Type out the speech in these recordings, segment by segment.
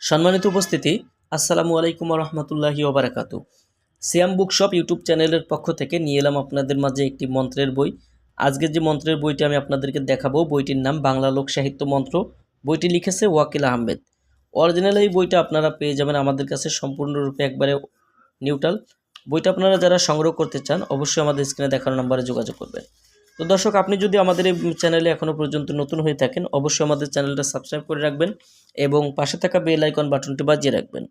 সম্মানিত উপস্থিতি, আসসালামু আলাইকুম রহমতুল্লাহি ওবরাকাত। সিয়াম বুকশপ ইউটিউব চ্যানেলের পক্ষ থেকে নিয়ে এলাম আপনাদের মাঝে একটি মন্ত্রের বই। আজকের যে মন্ত্রের বইটি আমি আপনাদেরকে দেখাবো, বইটির নাম বাংলা লোক সাহিত্য মন্ত্র। বইটি লিখেছে ওয়াকিল আহমেদ। অরিজিনাল এই বইটা আপনারা পেয়ে যাবেন আমাদের কাছে সম্পূর্ণরূপে একবারে নিউট্রাল। বইটা আপনারা যারা সংগ্রহ করতে চান, অবশ্যই আমাদের স্ক্রিনে দেখানো নাম্বারে যোগাযোগ করবেন। তো দর্শক, আপনি যদি আমাদের এই চ্যানেলে এখনও পর্যন্ত নতুন হয়ে থাকেন, অবশ্যই আমাদের চ্যানেলটা সাবস্ক্রাইব করে রাখবেন এবং পাশে থাকা বেল আইকন বাটনটি বাজিয়ে রাখবেন।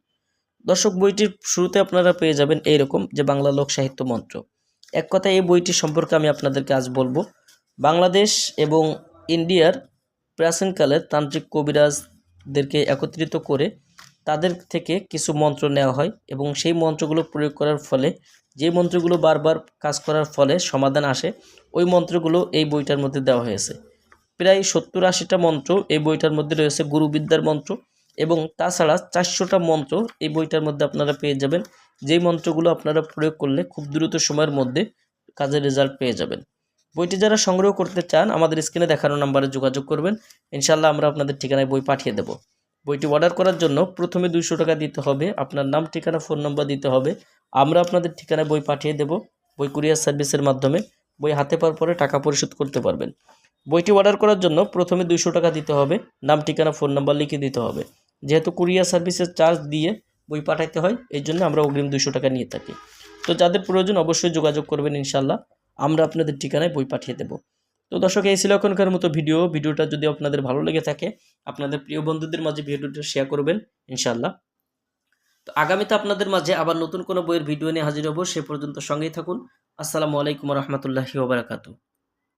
দর্শক, বইটির শুরুতে আপনারা পেয়ে যাবেন এইরকম যে বাংলা লোক সাহিত্য মন্ত্র। এক কথায় এই বইটি সম্পর্কে আমি আপনাদেরকে আজ বলব। বাংলাদেশ এবং ইন্ডিয়ার প্রাচীনকালের তান্ত্রিক কবিরাজদেরকে একত্রিত করে তাদের থেকে কিছু মন্ত্র নেওয়া হয় এবং সেই মন্ত্রগুলো প্রয়োগ করার ফলে, যে মন্ত্রগুলো বারবার কাজ করার ফলে সমাধান আসে, ওই মন্ত্রগুলো এই বইটার মধ্যে দেওয়া হয়েছে। প্রায় সত্তর আশিটা মন্ত্র এই বইটার মধ্যে রয়েছে গুরুবিদ্যার মন্ত্র এবং তাছাড়া চারশোটা মন্ত্র এই বইটার মধ্যে আপনারা পেয়ে যাবেন। যেই মন্ত্রগুলো আপনারা প্রয়োগ করলে খুব দ্রুত সময়ের মধ্যে কাজের রেজাল্ট পেয়ে যাবেন। বইটি যারা সংগ্রহ করতে চান, আমাদের স্ক্রিনে দেখানো নাম্বারে যোগাযোগ করবেন। ইনশাল্লাহ আমরা আপনাদের ঠিকানায় বই পাঠিয়ে দেব। বইটি অর্ডার করার জন্য প্রথমে দুইশো টাকা দিতে হবে। আপনার নাম, ঠিকানা ফোন নম্বর দিতে হবে। আমরা আপনাদের ঠিকানায় বই পাঠিয়ে দেব। বই কুরিয়ার সার্ভিসের মাধ্যমে। বই হাতে পাওয়ার পরে টাকা পরিশোধ করতে পারবেন। বইটি অর্ডার করার জন্য প্রথমে দুইশো টাকা দিতে হবে। নাম, ঠিকানা ফোন নাম্বার লিখে দিতে হবে। যেহেতু কুরিয়ার সার্ভিসের চার্জ দিয়ে বই পাঠাইতে হয়, এই জন্য আমরা অগ্রিম দুশো টাকা নিয়ে থাকি। তো যাদের প্রয়োজন অবশ্যই যোগাযোগ করবেন ইনশাল্লাহ আমরা আপনাদের ঠিকানায় বই পাঠিয়ে দেব। তো দর্শক, এই ছিল এখনকার মতো ভিডিও। ভিডিওটা যদি আপনাদের ভালো লেগে থাকে, আপনাদের প্রিয় বন্ধুদের মাঝে ভিডিওটা শেয়ার করবেন ইনশাল্লাহ তো আগামীতে আপনাদের মাঝে আবার নতুন কোনো বইয়ের ভিডিও নিয়ে হাজির হব। সে পর্যন্ত সঙ্গেই থাকুন। আসসালামু আলাইকুম রহমতুল্লাহি ওবরাকাতু